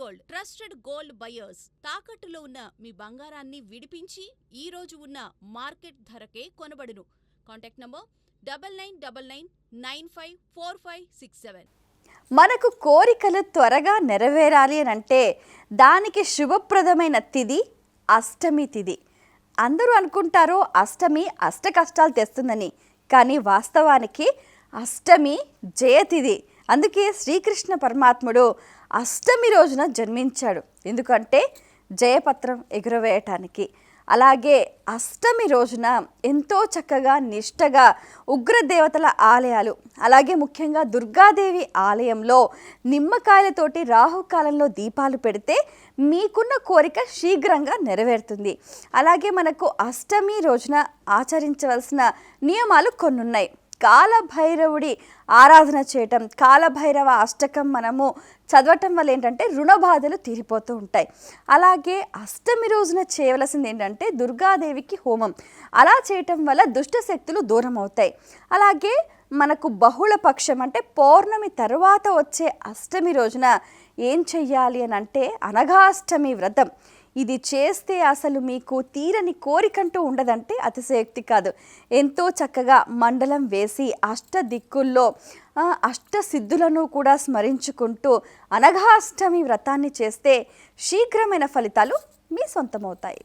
Gold trusted gold buyers తాకట్టులో ఉన్న మీ బంగారాన్ని విడిపించి ఈ రోజు ఉన్న మార్కెట్ ధరకే కొనబడును. Contact number double nine double nine nine five four five six seven. మనకు కోరికలు త్వరగా నెరవేరాలి అని అంటే దానికి శుభప్రదమైన తిథి అష్టమి తిథి. అందరూ అనుకుంటారు అష్టమి అష్ట కష్టాలు తెస్తుందని కానీ వాస్తవానికి అష్టమి జయతిథి అందుకే శ్రీకృష్ణ పరమాత్ముడు అష్టమి రోజున జన్మించాడు. ఎందుకంటే జయపత్రం ఎగురవేయటానికి. అలాగే అష్టమి రోజున ఎంతో చక్కగా నిష్టగా ఉగ్రదేవతల ఆలయాలు అలాగే ముఖ్యంగా దుర్గాదేవి ఆలయంలో నిమ్మకాయలతోటి రాహుకాలంలో దీపాలు పెడితే మీకున్న కోరిక శీఘ్రంగా నెరవేరుతుంది. అలాగే మనకు అష్టమి రోజున ఆచరించవలసిన నియమాలు కొన్ని ఉన్నాయి కాలభైరవుడి ఆరాధన చేయటం కాలభైరవ అష్టకం మనము చదవటం వల్ల ఏంటంటే రుణ బాధలు తీరిపోతూ ఉంటాయి. అలాగే అష్టమి రోజున చేయవలసింది ఏంటంటే దుర్గాదేవికి హోమం. అలా చేయటం వల్ల దుష్ట శక్తులు దూరం అవుతాయి. అలాగే మనకు బహుళ పక్షం అంటే పౌర్ణమి తర్వాత వచ్చే అష్టమి రోజున ఏం చెయ్యాలి అని అంటే అనఘాష్టమి వ్రతం. ఇది చేస్తే అసలు మీకు తీరని కోరికంటూ ఉండదంటే అతిశయోక్తి కాదు. ఎంతో చక్కగా మండలం వేసి అష్ట దిక్కుల్లో అష్ట సిద్ధులను కూడా స్మరించుకుంటూ అనఘాష్టమి వ్రతాన్ని చేస్తే శీఘ్రమైన ఫలితాలు మీ సొంతమవుతాయి.